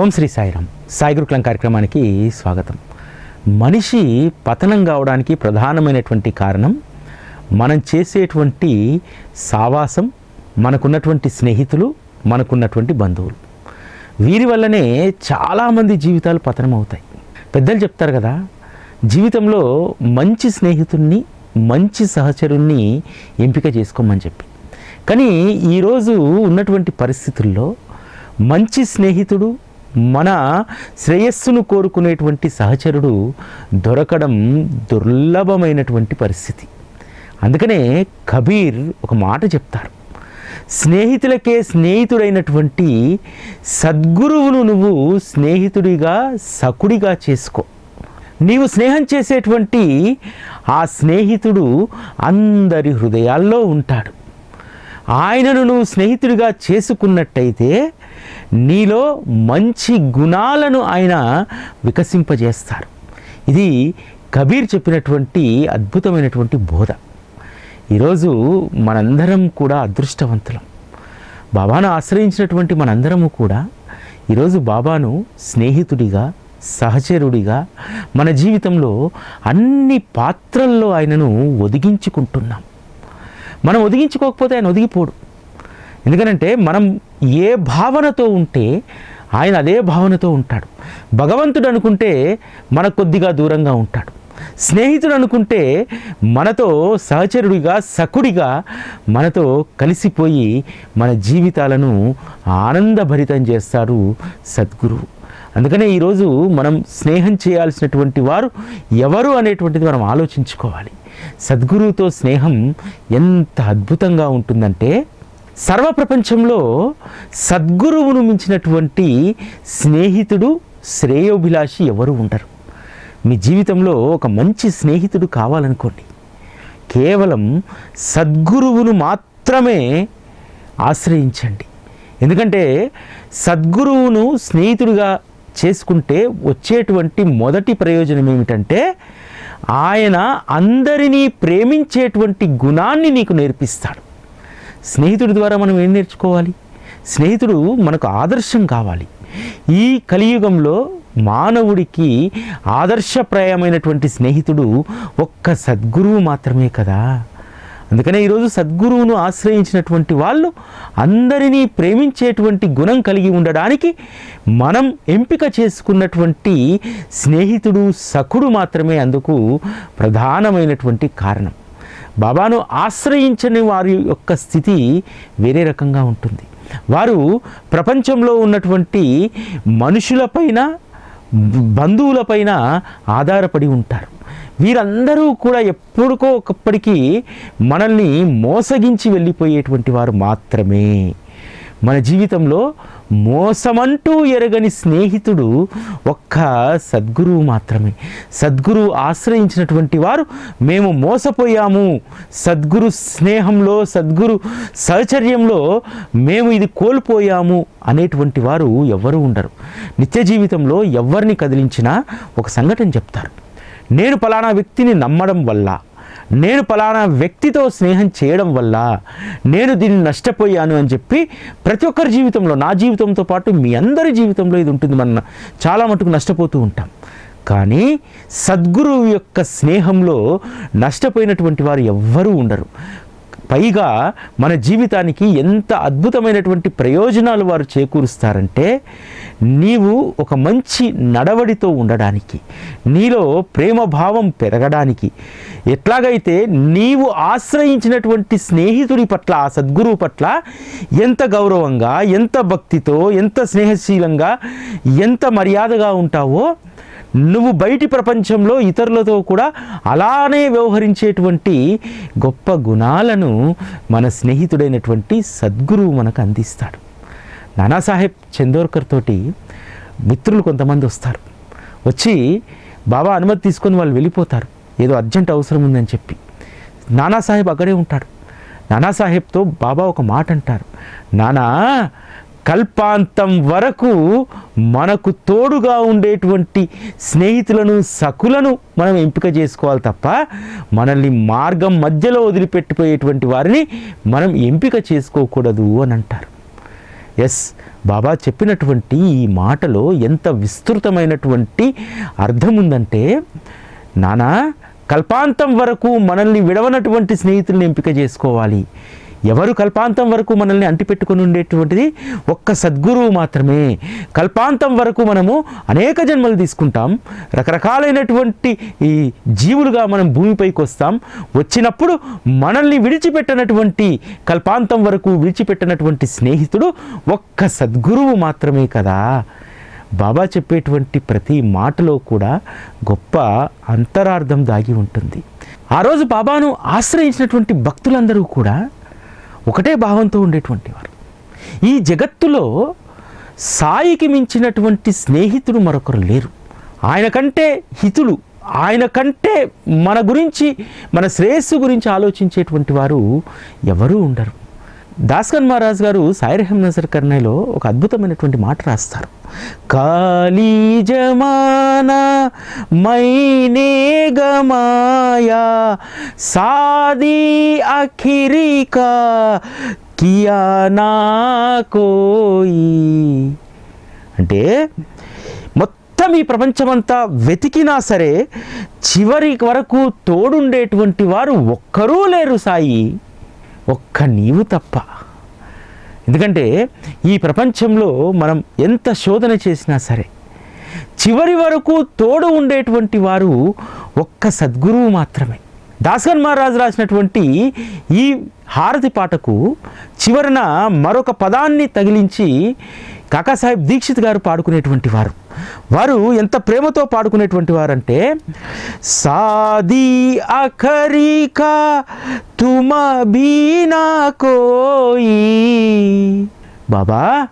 ఓం శ్రీ సాయిరామ్ సాయి గురుకులం కార్యక్రమానికి స్వాగతం. మనిషి పతనం కావడానికి ప్రధానమైనటువంటి కారణం మనం చేసేటువంటి సావాసం మనకున్నటువంటి స్నేహితులు మనకున్నటువంటి బంధువులు. వీరి వల్లనే చాలామంది జీవితాలు పతనం అవుతాయి. పెద్దలు చెప్తారు కదా జీవితంలో మంచి స్నేహితుణ్ణి మంచి సహచరుణ్ణి ఎంపిక చేసుకోమని చెప్పి. కానీ ఈరోజు ఉన్నటువంటి పరిస్థితుల్లో మంచి స్నేహితుడు మన శ్రేయస్సును కోరుకునేటువంటి సహచరుడు దొరకడం దుర్లభమైనటువంటి పరిస్థితి. అందుకనే కబీర్ ఒక మాట చెప్తారు. స్నేహితులకే స్నేహితుడైనటువంటి సద్గురువును నువ్వు స్నేహితుడిగా సకుడిగా చేసుకో. నీవు స్నేహం చేసేటువంటి ఆ స్నేహితుడు అందరి హృదయాల్లో ఉంటాడు. ఆయనను నువ్వు స్నేహితుడిగా చేసుకున్నట్టయితే నీలో మంచి గుణాలను ఆయన వికసింపజేస్తారు. ఇది కబీర్ చెప్పినటువంటి అద్భుతమైనటువంటి బోధ. ఈరోజు మనందరం కూడా అదృష్టవంతులం. బాబాను ఆశ్రయించినటువంటి మనందరము కూడా ఈరోజు బాబాను స్నేహితుడిగా సహచరుడిగా మన జీవితంలో అన్ని పాత్రల్లో ఆయనను ఒదిగించుకుంటున్నాం. మనం ఒదిగించుకోకపోతే ఆయన ఒదిగిపోడు. ఎందుకనంటే మనం ఏ భావనతో ఉంటే ఆయన అదే భావనతో ఉంటాడు. భగవంతుడు అనుకుంటే మన కొద్దిగా దూరంగా ఉంటాడు. స్నేహితుడు అనుకుంటే మనతో సహచరుడిగా సకుడిగా మనతో కలిసిపోయి మన జీవితాలను ఆనందభరితం చేస్తాడు సద్గురువు. అందుకనే ఈరోజు మనం స్నేహం చేయాల్సినటువంటి వారు ఎవరు అనేటువంటిది మనం ఆలోచించుకోవాలి. సద్గురువుతో స్నేహం ఎంత అద్భుతంగా ఉంటుందంటే సర్వ ప్రపంచంలో సద్గురువును మించినటువంటి స్నేహితుడు శ్రేయోభిలాషి ఎవరు ఉండరు. మీ జీవితంలో ఒక మంచి స్నేహితుడు కావాలనుకోండి. కేవలం సద్గురువును మాత్రమే ఆశ్రయించండి. ఎందుకంటే సద్గురువును స్నేహితుడిగా చేసుకుంటే వచ్చేటువంటి మొదటి ప్రయోజనం ఏమిటంటే ఆయన అందరినీ ప్రేమించేటువంటి గుణాన్ని నీకు నేర్పిస్తాడు. స్నేహితుడి ద్వారా మనం ఏం నేర్చుకోవాలి? స్నేహితుడు మనకు ఆదర్శం కావాలి. ఈ కలియుగంలో మానవుడికి ఆదర్శప్రాయమైనటువంటి స్నేహితుడు ఒక్క సద్గురువు మాత్రమే కదా. అందుకనే ఈరోజు సద్గురువును ఆశ్రయించినటువంటి వాళ్ళు అందరినీ ప్రేమించేటువంటి గుణం కలిగి ఉండడానికి మనం ఎంపిక చేసుకున్నటువంటి స్నేహితుడు సఖుడు మాత్రమే అందుకు ప్రధానమైనటువంటి కారణం. బాబాను ఆశ్రయించని వారి యొక్క స్థితి వేరే రకంగా ఉంటుంది. వారు ప్రపంచంలో ఉన్నటువంటి మనుషులపైన బంధువులపైన ఆధారపడి ఉంటారు. వీరందరూ కూడా ఎప్పుడుకో ఒకప్పటికీ మనల్ని మోసగించి వెళ్ళిపోయేటువంటి వారు మాత్రమే. మన జీవితంలో మోసమంటూ ఎరగని స్నేహితుడు ఒక్క సద్గురువు మాత్రమే. సద్గురువు ఆశ్రయించినటువంటి వారు మేము మోసపోయాము. సద్గురు స్నేహంలో సద్గురు సహచర్యంలో మేము ఇది కోల్పోయాము అనేటువంటి వారు ఎవ్వరూ ఉండరు. నిత్య జీవితంలో ఎవరిని కదిలించినా ఒక సంఘటన చెప్తారు. నేను పలానా వ్యక్తిని నమ్మడం వల్ల నేను పలానా వ్యక్తితో స్నేహం చేయడం వల్ల నేను దీన్ని నష్టపోయాను అని చెప్పి ప్రతి ఒక్కరి జీవితంలో నా జీవితంతో పాటు మీ అందరి జీవితంలో ఇది ఉంటుంది. మన చాలా మటుకు నష్టపోతూ ఉంటాం. కానీ సద్గురువు యొక్క స్నేహంలో నష్టపోయినటువంటి వారు ఎవ్వరూ ఉండరు. పైగా మన జీవితానికి ఎంత అద్భుతమైనటువంటి ప్రయోజనాలు వారు చేకూరుస్తారంటే నీవు ఒక మంచి నడవడితో ఉండడానికి నీలో ప్రేమ భావం పెరగడానికి ఎట్లాగైతే నీవు ఆశ్రయించినటువంటి స్నేహితుడి పట్ల ఆ సద్గురువు పట్ల ఎంత గౌరవంగా ఎంత భక్తితో ఎంత స్నేహశీలంగా ఎంత మర్యాదగా ఉంటావో నువ్వు బయటి ప్రపంచంలో ఇతరులతో కూడా అలానే వ్యవహరించేటువంటి గొప్ప గుణాలను మన స్నేహితుడైనటువంటి సద్గురువు మనకు అందిస్తాడు. నానాసాహెబ్ చందోర్కర్ తోటి మిత్రులు కొంతమంది వస్తారు. వచ్చి బాబా అనుమతి తీసుకొని వాళ్ళు వెళ్ళిపోతారు. ఏదో అర్జెంట్ అవసరం ఉందని చెప్పి. నానాసాహెబ్ అక్కడే ఉంటాడు. నానాసాహెబ్తో బాబా ఒక మాట అంటారు. నానా కల్పాంతం వరకు మనకు తోడుగా ఉండేటువంటి స్నేహితులను సకులను మనం ఎంపిక చేసుకోవాలి తప్ప మనల్ని మార్గం మధ్యలో వదిలిపెట్టిపోయేటువంటి వారిని మనం ఎంపిక చేసుకోకూడదు అని అంటారు. ఎస్ బాబా చెప్పినటువంటి ఈ మాటలో ఎంత విస్తృతమైనటువంటి అర్థం ఉందంటే నానా కల్పాంతం వరకు మనల్ని విడవనటువంటి స్నేహితుల్ని ఎంపిక చేసుకోవాలి. ఎవరు కల్పాంతం వరకు మనల్ని అంటిపెట్టుకుని ఉండేటువంటిది ఒక్క సద్గురువు మాత్రమే. కల్పాంతం వరకు మనము అనేక జన్మలు తీసుకుంటాం. రకరకాలైనటువంటి ఈ జీవులుగా మనం భూమిపైకి వస్తాం. వచ్చినప్పుడు మనల్ని విడిచిపెట్టినటువంటి కల్పాంతం వరకు విడిచిపెట్టినటువంటి స్నేహితుడు ఒక్క సద్గురువు మాత్రమే కదా. బాబా చెప్పేటువంటి ప్రతి మాటలో కూడా గొప్ప అంతరార్థం దాగి ఉంటుంది. ఆ రోజు బాబాను ఆశ్రయించినటువంటి భక్తులందరూ కూడా ఒకటే భావంతో ఉండేటువంటి వారు. ఈ జగత్తులో సాయికి మించినటువంటి స్నేహితుడు మరొకరు లేరు. ఆయన కంటే హితులు ఆయన కంటే మన గురించి మన శ్రేయస్సు గురించి ఆలోచించేటువంటి వారు ఎవరూ ఉండరు. దాస్కన్ మహారాజ్ గారు సాయిరహం నజర్ కర్ణయ్యలో ఒక అద్భుతమైనటువంటి మాట రాస్తారు. కాళీ జమానా మైనే గమాయా సాది అఖిరికా కియా నా కోయి. అంటే మొత్తం ఈ ప్రపంచమంతా వెతికినా సరే చివరి వరకు తోడుండేటువంటి వారు ఒక్కరూ లేరు సాయి. ఒక్క నీవు తప్ప. ఎందుకంటే ఈ ప్రపంచంలో మనం ఎంత శోధన చేసినా సరే చివరి వరకు తోడు ఉండేటువంటి వారు ఒక్క సద్గురువు మాత్రమే. దాసగన్ మహారాజు రాసినటువంటి ఈ హారతి పాటకు చివరన మరొక పదాన్ని తగిలించి కాకాసాహెబ్ దీక్షిత్ గారు పాడుకునేటువంటి వారు. వారు ఎంత ప్రేమతో పాడుకునేటువంటి వారంటే సాది అఖరికా తుమ బీనా కోయి. బాబా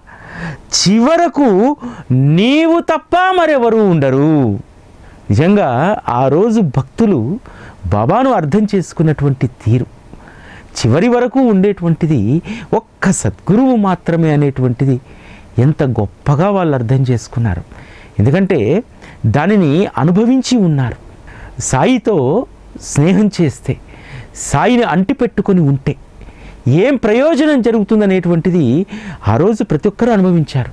చివరకు నీవు తప్ప మరెవరు ఉండరు. నిజంగా ఆ రోజు భక్తులు బాబాను అర్థం చేసుకున్నటువంటి తీరు. చివరి వరకు ఉండేటువంటిది ఒక్క సద్గురువు మాత్రమే అనేటువంటిది ఎంత గొప్పగా వాళ్ళు అర్థం చేసుకున్నారు. ఎందుకంటే దానిని అనుభవించి ఉన్నారు. సాయితో స్నేహం చేస్తే సాయిని అంటిపెట్టుకొని ఉంటే ఏం ప్రయోజనం జరుగుతుందనేటువంటిది ఆ రోజు ప్రతి ఒక్కరూ అనుభవించారు.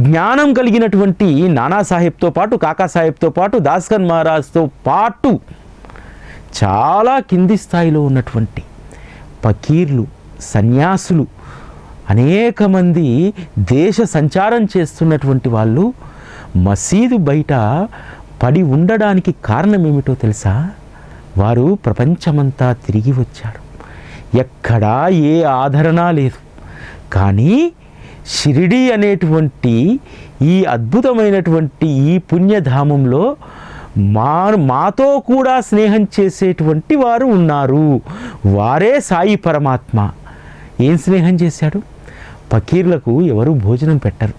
జ్ఞానం కలిగినటువంటి నానాసాహెబ్తో పాటు కాకాసాహెబ్తో పాటు దాస్కన్ మహారాజ్తో పాటు చాలా కింది స్థాయిలో ఉన్నటువంటి పకీర్లు సన్యాసులు అనేక మంది దేశ సంచారం చేస్తున్నటువంటి వాళ్ళు మసీదు బయట పడి ఉండడానికి కారణం ఏమిటో తెలుసా? వారు ప్రపంచమంతా తిరిగి వచ్చారు. ఎక్కడా ఏ ఆదరణ లేదు. కానీ షిరిడి అనేటువంటి ఈ అద్భుతమైనటువంటి ఈ పుణ్యధామంలో మా మాతో కూడా స్నేహం చేసేటువంటి వారు ఉన్నారు. వారే సాయి పరమాత్మ. ఏం స్నేహం చేశాడు? ఫకీర్లకు ఎవరు భోజనం పెట్టరు.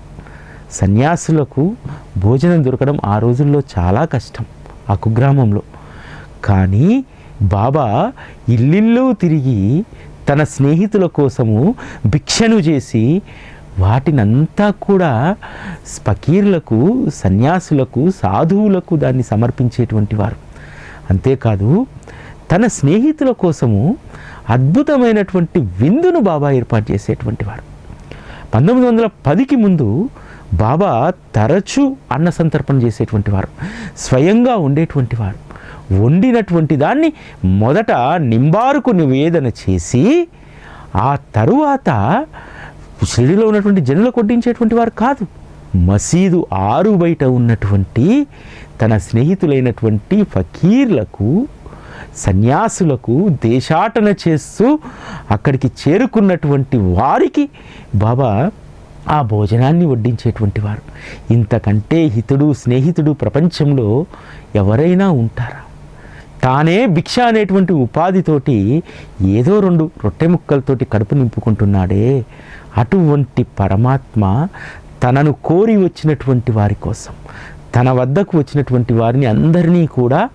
సన్యాసులకు భోజనం దొరకడం ఆ రోజుల్లో చాలా కష్టం ఆ కుగ్రామంలో. కానీ బాబా ఇల్లిల్లు తిరిగి తన స్నేహితుల కోసము భిక్షను చేసి వాటినంతా కూడా ఫకీర్లకు సన్యాసులకు సాధువులకు దాన్ని సమర్పించేటువంటి వారు. అంతేకాదు తన స్నేహితుల కోసము అద్భుతమైనటువంటి విందును బాబా ఏర్పాటు చేసేటువంటి వారు. పంతొమ్మిది వందల పదికి ముందు బాబా తరచూ అన్న సంతర్పణ చేసేటువంటి వారు స్వయంగా ఉండేటువంటి వారు. వండినటువంటి దాన్ని మొదట నింబారుకు నివేదన చేసి ఆ తరువాత షిరిడిలో ఉన్నటువంటి జనులకు వడ్డించేటువంటి వారు కాదు మసీదు ఆరు బయట ఉన్నటువంటి తన స్నేహితులైనటువంటి ఫకీర్లకు సన్యాసులకు దేశాటన చేస్తూ అక్కడికి చేరుకున్నటువంటి వారికి బాబా ఆ భోజనాన్ని వడ్డించేటువంటి వారు. ఇంతకంటే హితుడు స్నేహితుడు ప్రపంచంలో ఎవరైనా ఉంటారా? తానే భిక్ష అనేటువంటి ఉపాధితోటి ఏదో రెండు రొట్టె ముక్కలతోటి కడుపు నింపుకుంటున్నాడే. అటువంటి పరమాత్మ తనను కోరి వచ్చినటువంటి వారి కోసం తన వద్దకు వచ్చినటువంటి వారిని అందరినీ కూడా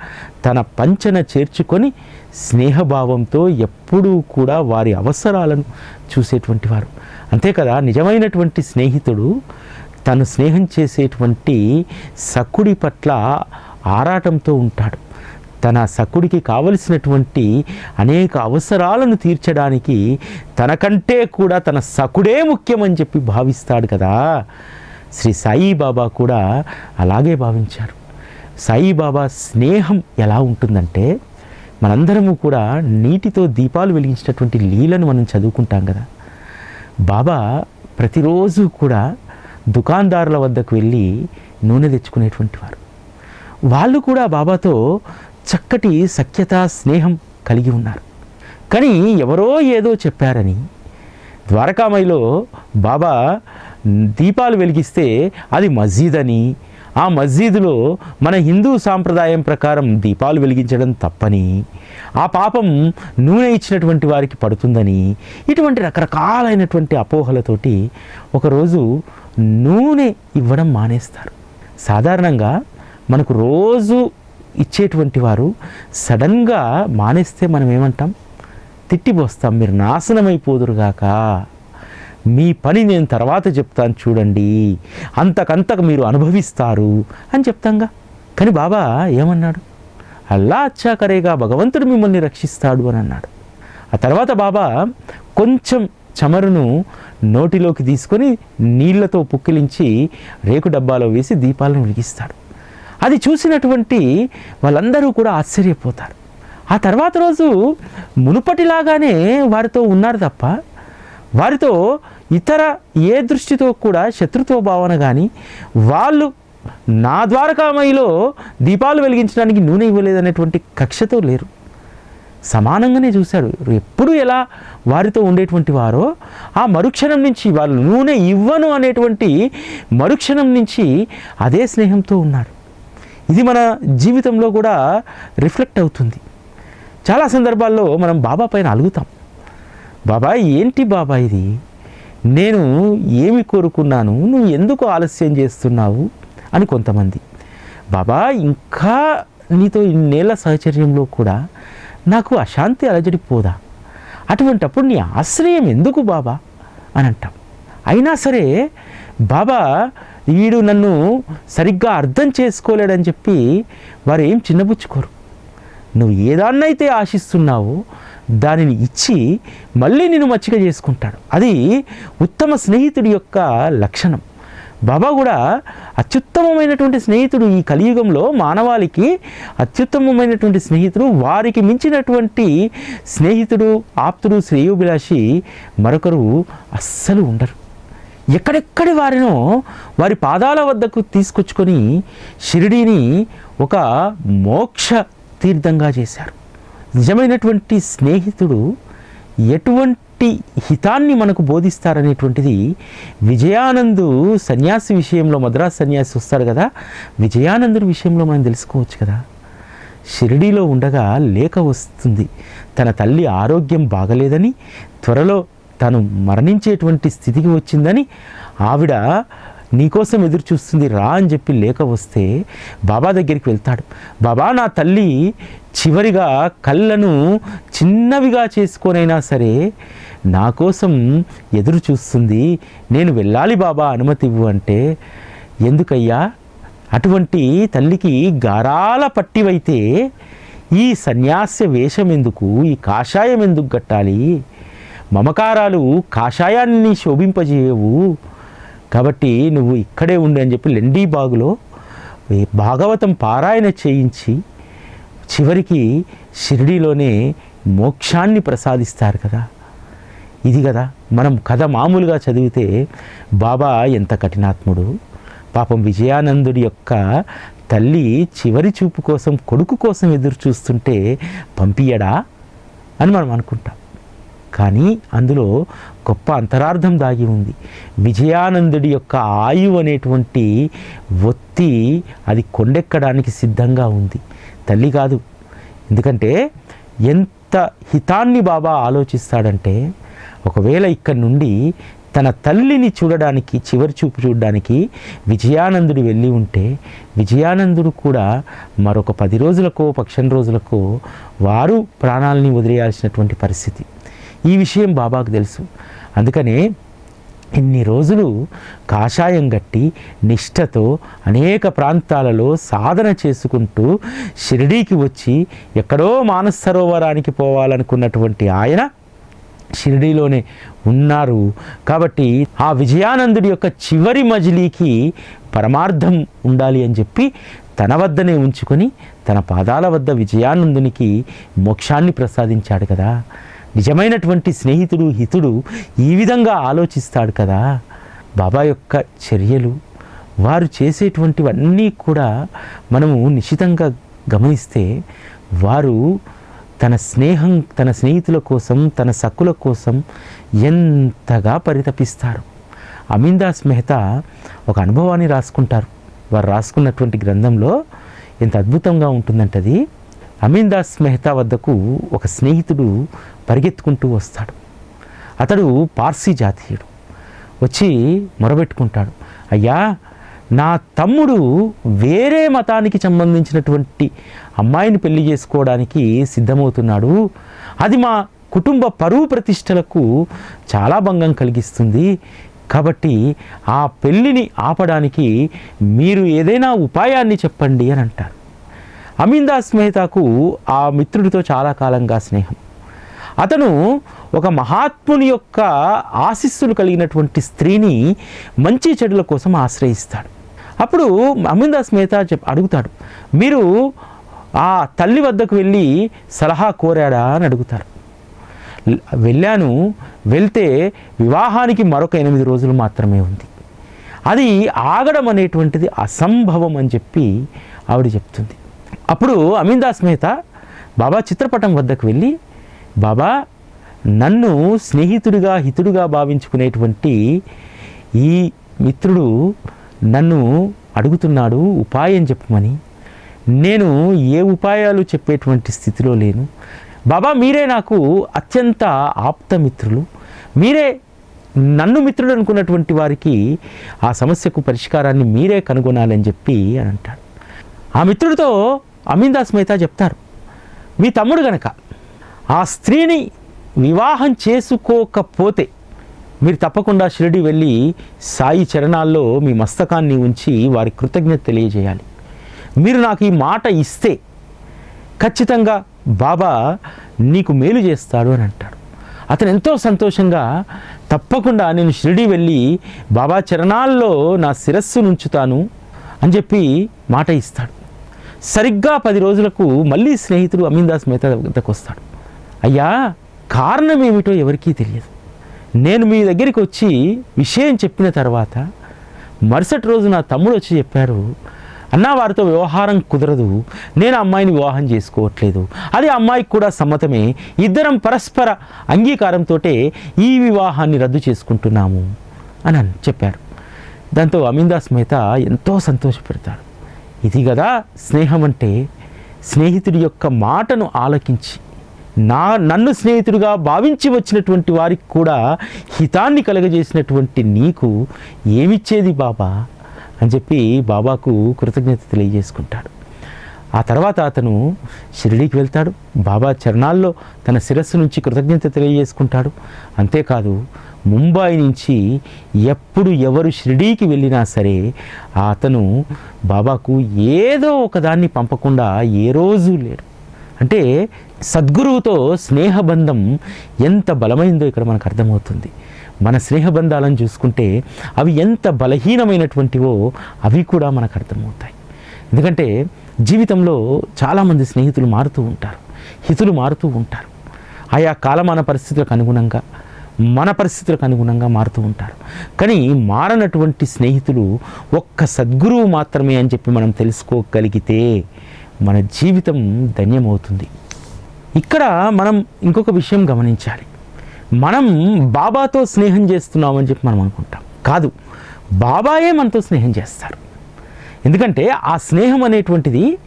తన పంచన చేర్చుకొని స్నేహభావంతో ఎప్పుడూ కూడా వారి అవసరాలను చూసేటువంటి వారు. అంతే కదా నిజమైనటువంటి స్నేహితుడు తను స్నేహం చేసేటువంటి సకుడి పట్ల ఆరాటంతో ఉంటాడు. తన సకుడికి కావలసినటువంటి అనేక అవసరాలను తీర్చడానికి తనకంటే కూడా తన సకుడే ముఖ్యమని చెప్పి భావిస్తాడు కదా. శ్రీ సాయిబాబా కూడా అలాగే భావించారు. సాయిబాబా స్నేహం ఎలా ఉంటుందంటే మనందరము కూడా నీటితో దీపాలు వెలిగించినటువంటి లీలను మనం చదువుకుంటాం కదా. బాబా ప్రతిరోజు కూడా దుకాందారుల వద్దకు వెళ్ళి నూనె తెచ్చుకునేటువంటి వారు. వాళ్ళు కూడా బాబాతో చక్కటి సఖ్యత స్నేహం కలిగి ఉన్నారు. కానీ ఎవరో ఏదో చెప్పారని ద్వారకామయిలో బాబా దీపాలు వెలిగిస్తే అది మస్జీద్ అని ఆ మస్జీదులో మన హిందూ సాంప్రదాయం ప్రకారం దీపాలు వెలిగించడం తప్పని? ఆ పాపం నూనె ఇచ్చినటువంటి వారికి పడుతుందని? ఇటువంటి రకరకాలైనటువంటి అపోహలతోటి ఒకరోజు నూనె ఇవ్వడం మానేస్తారు. సాధారణంగా మనకు రోజు ఇచ్చేటువంటి వారు సడన్గా మానేస్తే మనం ఏమంటాం తిట్టిపోస్తాం మీరు నాశనమైపోదురుగాక. మీ పని నేను తర్వాత చెప్తాను చూడండి. అంతకంతకు మీరు అనుభవిస్తారు అని చెప్తాంగా. కానీ బాబా ఏమన్నాడు? అల్లా అచ్చాకరేగా భగవంతుడు మిమ్మల్ని రక్షిస్తాడు అని అన్నాడు. ఆ తర్వాత బాబా కొంచెం చమరును నోటిలోకి తీసుకొని నీళ్ళతో పుక్కిలించి రేకు డబ్బాలో వేసి దీపాలను వెలిగిస్తాడు. అది చూసినటువంటి వాళ్ళందరూ కూడా ఆశ్చర్యపోతారు. ఆ తర్వాత రోజు మునుపటిలాగానే వారితో ఉన్నారు తప్ప వారితో ఇతర ఏ దృష్టితో కూడా శత్రుత్వ భావన కానీ వాళ్ళు నా ద్వారకామయిలో దీపాలు వెలిగించడానికి నూనె ఇవ్వలేదనేటువంటి కక్షతో లేరు. సమానంగానే చూశాడు. ఎప్పుడు ఎలా వారితో ఉండేటువంటి వారో ఆ మరుక్షణం నుంచి వాళ్ళు నూనె ఇవ్వను అనేటువంటి మరుక్షణం నుంచి అదే స్నేహంతో ఉన్నాడు ఇది మన జీవితంలో కూడా రిఫ్లెక్ట్ అవుతుంది. చాలా సందర్భాల్లో మనం బాబా పైన అలుగుతాం. బాబాయ్ ఏంటి బాబా ఇది? నేను ఏమి కోరుకున్నాను? నువ్వు ఎందుకు ఆలస్యం చేస్తున్నావు? అని కొంతమంది. బాబా ఇంకా నీతో ఇన్నేళ్ళ సహచర్యంలో కూడా నాకు అశాంతి అలజడి పోదా? అటువంటప్పుడు నీ ఆశ్రయం ఎందుకు బాబా? అని అంటాం. అయినా సరే బాబా వీడు నన్ను సరిగ్గా అర్థం చేసుకోలేడని చెప్పి వారు ఏం చిన్నబుచ్చుకోరు. నువ్వు ఏదాన్నైతే ఆశిస్తున్నావో దానిని ఇచ్చి మళ్ళీ నేను మచ్చిక చేసుకుంటాడు. అది ఉత్తమ స్నేహితుడి యొక్క లక్షణం. బాబా కూడా అత్యుత్తమమైనటువంటి స్నేహితుడు ఈ కలియుగంలో మానవాళికి అత్యుత్తమమైనటువంటి స్నేహితుడు వారికి మించినటువంటి స్నేహితుడు ఆప్తుడు శ్రేయోభిలాషి మరొకరు అస్సలు ఉండరు. ఎక్కడెక్కడి వారినో వారి పాదాల వద్దకు తీసుకొచ్చుకొని షిరిడీని ఒక మోక్ష తీర్థంగా చేశారు. నిజమైనటువంటి స్నేహితుడు ఎటువంటి హితాన్ని మనకు బోధిస్తారనేటువంటిది విజయానందు సన్యాసి విషయంలో మద్రాసు సన్యాసి వస్తారు కదా విజయానందుడి విషయంలో మనం తెలుసుకోవచ్చు కదా. షిరిడీలో ఉండగా లేఖ వస్తుంది తన తల్లి ఆరోగ్యం బాగలేదని త్వరలో తను మరణించేటువంటి స్థితికి వచ్చిందని ఆవిడ నీకోసం ఎదురు చూస్తుంది రా అని చెప్పి లేక వస్తే బాబా దగ్గరికి వెళ్తాడు. బాబా నా తల్లి చివరిగా కళ్ళను చిన్నవిగా చేసుకొనైనా సరే నా కోసం ఎదురు చూస్తుంది. నేను వెళ్ళాలి బాబా అనుమతి ఇవ్వు అంటే ఎందుకయ్యా? అటువంటి తల్లికి గారాల పట్టివైతే ఈ సన్యాస్య వేషం ఎందుకు ఈ కాషాయం ఎందుకు కట్టాలి? మమకారాలు కాషాయాన్ని శోభింపజేయవు. కాబట్టి నువ్వు ఇక్కడే ఉండు అని చెప్పి లెండీ బాగులో భాగవతం పారాయణ చేయించి చివరికి షిరిడీలోనే మోక్షాన్ని ప్రసాదిస్తారు కదా. ఇది కదా మనం కథ మామూలుగా చదివితే బాబా ఎంత కఠినాత్ముడు. పాపం విజయానందుడి యొక్క తల్లి చివరి చూపు కోసం కొడుకు కోసం ఎదురు చూస్తుంటే పంపియడా అని మనం అనుకుంటాం. కానీ అందులో గొప్ప అంతరార్థం దాగి ఉంది. విజయానందుడి యొక్క ఆయువు అనేటువంటి ఒత్తి అది కొండెక్కడానికి సిద్ధంగా ఉంది. తల్లి కాదు. ఎందుకంటే ఎంత హితాన్ని బాబా ఆలోచిస్తాడంటే ఒకవేళ ఇక్కడి నుండి తన తల్లిని చూడడానికి చివరి చూపు చూడడానికి విజయానందుడు వెళ్ళి ఉంటే విజయానందుడు కూడా మరొక పది రోజులకో పక్షం రోజులకో వారు ప్రాణాలని వదిలేయాల్సినటువంటి పరిస్థితి. ఈ విషయం బాబాకు తెలుసు. అందుకనే ఇన్ని రోజులు కాషాయం గట్టి నిష్ఠతో అనేక ప్రాంతాలలో సాధన చేసుకుంటూ షిరిడీకి వచ్చి ఎక్కడో మానస్ సరోవరానికి పోవాలనుకున్నటువంటి ఆయన షిరిడీలోనే ఉన్నారు. కాబట్టి ఆ విజయానందుడి యొక్క చివరి మజిలీకి పరమార్థం ఉండాలి అని చెప్పి తన వద్దనే ఉంచుకొని తన పాదాల వద్ద విజయానందునికి మోక్షాన్ని ప్రసాదించాడు కదా. నిజమైనటువంటి స్నేహితుడు హితుడు ఈ విధంగా ఆలోచిస్తాడు కదా. బాబా యొక్క చర్యలు వారు చేసేటువంటివన్నీ కూడా మనము నిశితంగా గమనిస్తే వారు తన స్నేహం తన స్నేహితుల కోసం తన సక్కుల కోసం ఎంతగా పరితపిస్తారు. అమీందాస్ మెహతా ఒక అనుభవాన్ని రాసుకుంటారు. వారు రాసుకున్నటువంటి గ్రంథంలో ఎంత అద్భుతంగా ఉంటుందంటది. అమీందాస్ మెహతా వద్దకు ఒక స్నేహితుడు పరిగెత్తుకుంటూ వస్తాడు. అతడు పార్సీ జాతీయుడు. వచ్చి మొరబెట్టుకుంటాడు. అయ్యా నా తమ్ముడు వేరే మతానికి సంబంధించినటువంటి అమ్మాయిని పెళ్ళి చేసుకోవడానికి సిద్ధమవుతున్నాడు. అది మా కుటుంబ పరువు ప్రతిష్టలకు చాలా భంగం కలిగిస్తుంది. కాబట్టి ఆ పెళ్ళిని ఆపడానికి మీరు ఏదైనా ఉపాయాన్ని చెప్పండి అని అంటారు. అమీందాస్ మెహతాకు ఆ మిత్రుడితో చాలా కాలంగా స్నేహం. అతను ఒక మహాత్ముని యొక్క ఆశీస్సులు కలిగినటువంటి స్త్రీని మంచి చెడుల కోసం ఆశ్రయిస్తాడు. అప్పుడు అమీందాస్ మెహతా చెప్ అడుగుతాడు మీరు ఆ తల్లి వద్దకు వెళ్ళి సలహా కోరాడా అని అడుగుతారు. వెళ్ళాను వెళ్తే వివాహానికి మరొక ఎనిమిది రోజులు మాత్రమే ఉంది. అది ఆగడం అనేటువంటిది అసంభవం అని చెప్పి ఆవిడ చెప్తుంది. అప్పుడు అమీందాస్ మెహతా బాబా చిత్రపటం వద్దకు వెళ్ళి బాబా నన్ను స్నేహితుడిగా హితుడిగా భావించుకునేటువంటి ఈ మిత్రుడు నన్ను అడుగుతున్నాడు ఉపాయం చెప్పమని. నేను ఏ ఉపాయాలు చెప్పేటువంటి స్థితిలో లేను. బాబా మీరే నాకు అత్యంత ఆప్త మిత్రులు. మీరే నన్ను మిత్రుడు అనుకున్నటువంటి వారికి ఆ సమస్యకు పరిష్కారాన్ని మీరే కనుగొనాలని చెప్పి అని అంటాడు. ఆ మిత్రుడితో అమీందాస్ మెహతా చెప్తారు మీ తమ్ముడు గనక ఆ స్త్రీని వివాహం చేసుకోకపోతే మీరు తప్పకుండా షిరిడి వెళ్ళి సాయి చరణాల్లో మీ మస్తకాన్ని ఉంచి వారి కృతజ్ఞత తెలియజేయాలి. మీరు నాకు ఈ మాట ఇస్తే ఖచ్చితంగా బాబా నీకు మేలు చేస్తాడు అని అంటాడు. అతను ఎంతో సంతోషంగా తప్పకుండా నేను షిరిడి వెళ్ళి బాబా చరణాల్లో నా శిరస్సు నుంచుతాను అని చెప్పి మాట ఇస్తాడు. సరిగ్గా పది రోజులకు మళ్ళీ స్నేహితుడు అమీందాస్ మెహతా దగ్గరకు వస్తాడు. అయ్యా కారణం ఏమిటో ఎవరికీ తెలియదు. నేను మీ దగ్గరికి వచ్చి విషయం చెప్పిన తర్వాత మరుసటి రోజు నా తమ్ముడు వచ్చి చెప్పారు అన్న వారితో వ్యవహారం కుదరదు. నేను అమ్మాయిని వివాహం చేసుకోవట్లేదు. అది అమ్మాయికి కూడా సమ్మతమే. ఇద్దరం పరస్పర అంగీకారంతో ఈ వివాహాన్ని రద్దు చేసుకుంటున్నాము అని చెప్పారు దాంతో అమీందాస్ మెహతా ఎంతో సంతోషపెడతాడు. ఇది కదా స్నేహం అంటే స్నేహితుడి యొక్క మాటను ఆలకించి నా నన్ను స్నేహితుడిగా భావించి వచ్చినటువంటి వారికి కూడా హితాన్ని కలగజేసినటువంటి నీకు ఏమిచ్చేది బాబా? అని చెప్పి బాబాకు కృతజ్ఞత తెలియజేసుకుంటాడు. ఆ తర్వాత అతను షిరిడీకి వెళ్తాడు. బాబా చరణాల్లో తన శిరస్సు నుంచి కృతజ్ఞత తెలియజేసుకుంటాడు. అంతేకాదు ముంబాయి నుంచి ఎప్పుడు ఎవరు షిరిడీకి వెళ్ళినా సరే అతను బాబాకు ఏదో ఒకదాన్ని పంపకుండా ఏ రోజు లేడు. అంటే సద్గురువుతో స్నేహబంధం ఎంత బలమైందో ఇక్కడ మనకు అర్థమవుతుంది. మన స్నేహబంధాలను చూసుకుంటే అవి ఎంత బలహీనమైనటువంటివో అవి కూడా మనకు అర్థమవుతాయి. ఎందుకంటే జీవితంలో చాలామంది స్నేహితులు మారుతూ ఉంటారు. హితులు మారుతూ ఉంటారు. ఆయా కాలమాన పరిస్థితులకు అనుగుణంగా మన పరిస్థితులకు అనుగుణంగా మారుతూ ఉంటారు. కానీ మారనటువంటి స్నేహితులు ఒక్క సద్గురువు మాత్రమే అని చెప్పి మనం తెలుసుకోగలిగితే మన జీవితం ధన్యమవుతుంది. ఇక్కడ మనం ఇంకొక విషయం గమనించాలి. మనం బాబాతో స్నేహం చేస్తున్నామని చెప్పి మనం అనుకుంటాం. కాదు బాబాయే మనతో స్నేహం చేస్తారు. ఎందుకంటే ఆ స్నేహం అనేటువంటిది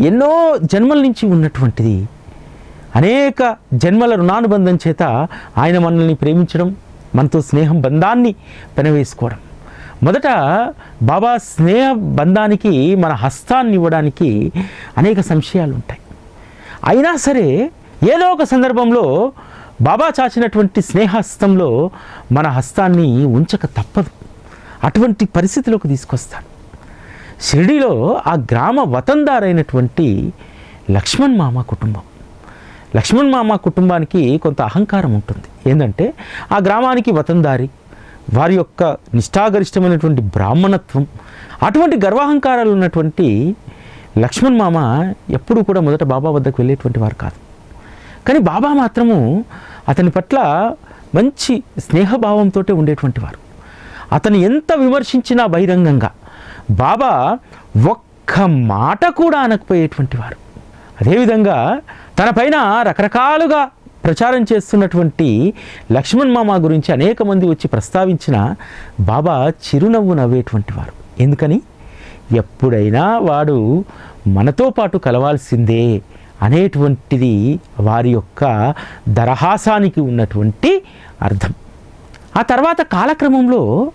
ఎన్నో జన్మల నుంచి ఉన్నటువంటిది. అనేక జన్మల రుణానుబంధం చేత ఆయన మనల్ని ప్రేమించడం మనతో స్నేహం బంధాన్ని పెనవేసుకోవడం. మొదట బాబా స్నేహ బంధానికి మన హస్తాన్ని ఇవ్వడానికి అనేక సంశయాలు ఉంటాయి. అయినా సరే ఏదో ఒక సందర్భంలో బాబా చాచినటువంటి స్నేహహస్తంలో మన హస్తాన్ని ఉంచక తప్పదు. అటువంటి పరిస్థితిలోకి తీసుకొస్తాను షిరిడిలో ఆ గ్రామ వతందారైనటువంటి లక్ష్మణ్ మామ కుటుంబం. లక్ష్మణ్ మామ కుటుంబానికి కొంత అహంకారం ఉంటుంది. ఏంటంటే ఆ గ్రామానికి వతందారి వారి యొక్క నిష్ఠాగరిష్టమైనటువంటి బ్రాహ్మణత్వం అటువంటి గర్వాహంకారాలు ఉన్నటువంటి లక్ష్మణ్ మామ ఎప్పుడూ కూడా మొదట బాబా వద్దకు వెళ్ళేటువంటి వారు కాదు. కానీ బాబా మాత్రము అతని పట్ల మంచి స్నేహభావంతో ఉండేటువంటి వారు. అతను ఎంత విమర్శించినా బహిరంగంగా బాబా ఒక్క మాట కూడా అనకపోయేటువంటి వారు. అదేవిధంగా తన పైన రకరకాలుగా ప్రచారం చేస్తున్నటువంటి లక్ష్మణ్ మామ గురించి అనేక మంది వచ్చి ప్రస్తావించిన బాబా చిరునవ్వు నవ్వేటువంటి వారు. ఎందుకని? ఎప్పుడైనా వాడు మనతో పాటు కలవాల్సిందే అనేటువంటిది వారి యొక్క దరహాసానికి ఉన్నటువంటి అర్థం. ఆ తర్వాత కాలక్రమంలో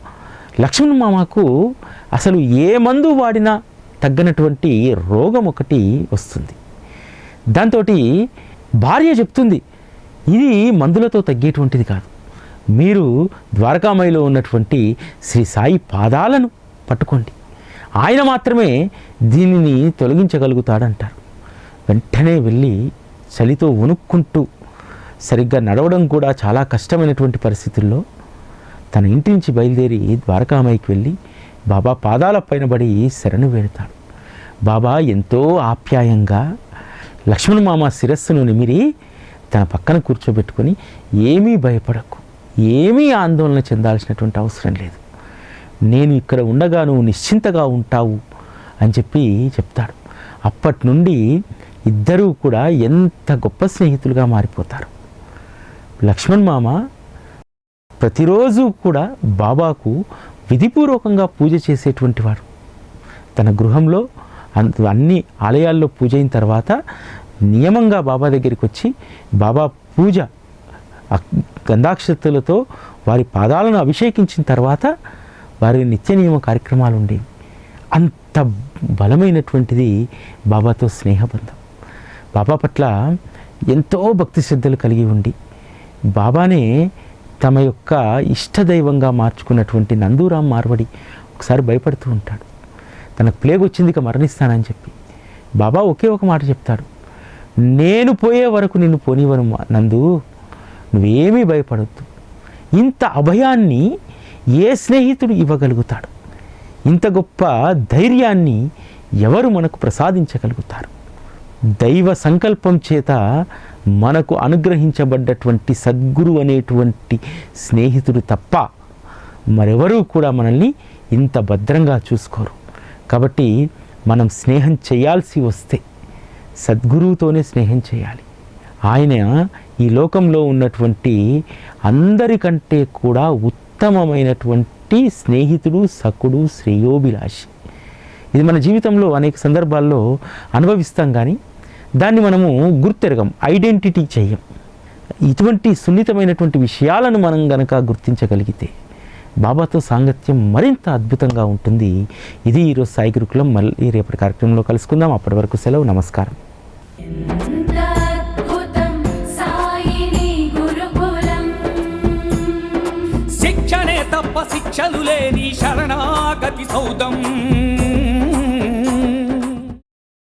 లక్ష్మణ్ మామకు అసలు ఏ మందు వాడినా తగ్గనటువంటి రోగం ఒకటి వస్తుంది. దాంతో భార్య చెప్తుంది ఇది మందులతో తగ్గేటువంటిది కాదు. మీరు ద్వారకామయిలో ఉన్నటువంటి శ్రీ సాయి పాదాలను పట్టుకోండి. ఆయన మాత్రమే దీనిని తొలగించగలుగుతాడంటారు. వెంటనే వెళ్ళి చలితో వణుక్కుంటూ సరిగ్గా నడవడం కూడా చాలా కష్టమైనటువంటి పరిస్థితుల్లో తన ఇంటి నుంచి బయలుదేరి ద్వారకామాయికి వెళ్ళి బాబా పాదాల పైన పడి శరణు వేడతాడు. బాబా ఎంతో ఆప్యాయంగా లక్ష్మణమామ శిరస్సును నిమిరి తన పక్కన కూర్చోబెట్టుకొని ఏమీ భయపడకు ఏమీ ఆందోళన చెందాల్సినటువంటి అవసరం లేదు. నేను ఇక్కడ ఉండగా నువ్వు నిశ్చింతగా ఉంటావు అని చెప్పి చెప్తాడు. అప్పటి నుండి ఇద్దరూ కూడా ఎంత గొప్ప స్నేహితులుగా మారిపోతారు. లక్ష్మణ్ మామ ప్రతిరోజు కూడా బాబాకు విధిపూర్వకంగా పూజ చేసేటువంటి వాడు తన గృహంలో అన్ని ఆలయాల్లో పూజ అయిన తర్వాత నియమంగా బాబా దగ్గరికి వచ్చి బాబా పూజ గంధాక్షతులతో గంధాక్షతలతో వారి పాదాలను అభిషేకించిన తర్వాత వారి నిత్య నియమ కార్యక్రమాలు ఉండేవి అంత బలమైనటువంటిది బాబాతో స్నేహబంధం. బాబా పట్ల ఎంతో భక్తి శ్రద్ధలు కలిగి ఉండి బాబానే తమ యొక్క ఇష్టదైవంగా మార్చుకున్నటువంటి నందూరాం మార్వడి ఒకసారి భయపడుతూ ఉంటాడు. తనకు ప్లేగ్ వచ్చింది ఇక మరణిస్తానని చెప్పి. బాబా ఒకే ఒక మాట చెప్తాడు. నేను పోయే వరకు నిన్ను పోనివ్వను మా- నందు. నువ్వేమీ భయపడొద్దు. ఇంత అభయాన్ని ఏ స్నేహితుడు ఇవ్వగలుగుతాడు? ఇంత గొప్ప ధైర్యాన్ని ఎవరు మనకు ప్రసాదించగలుగుతారు? దైవ సంకల్పం చేత మనకు అనుగ్రహించబడ్డటువంటి సద్గురు అనేటువంటి స్నేహితుడు తప్ప మరెవరూ కూడా మనల్ని ఇంత భద్రంగా చూసుకోరు. కాబట్టి మనం స్నేహం చేయాల్సి వస్తే సద్గురువుతోనే స్నేహం చేయాలి. ఆయన ఈ లోకంలో ఉన్నటువంటి అందరికంటే కూడా ఉత్తమమైనటువంటి స్నేహితుడు సకుడు శ్రేయోభిలాషి. ఇది మన జీవితంలో అనేక సందర్భాల్లో అనుభవిస్తాం కానీ దాన్ని మనము గుర్తెరగం ఐడెంటిటీ చెయ్యం ఇటువంటి సున్నితమైనటువంటి విషయాలను మనం గనక గుర్తించగలిగితే బాబాతో సాంగత్యం మరింత అద్భుతంగా ఉంటుంది. ఇది ఈరోజు సాయి గురుకులం మళ్ళీ రేపటి కార్యక్రమంలో కలుసుకుందాం. అప్పటి వరకు సెలవు నమస్కారం. శిక్షణే తప్ప శిక్షలు లేని శరణాగతి సౌదం.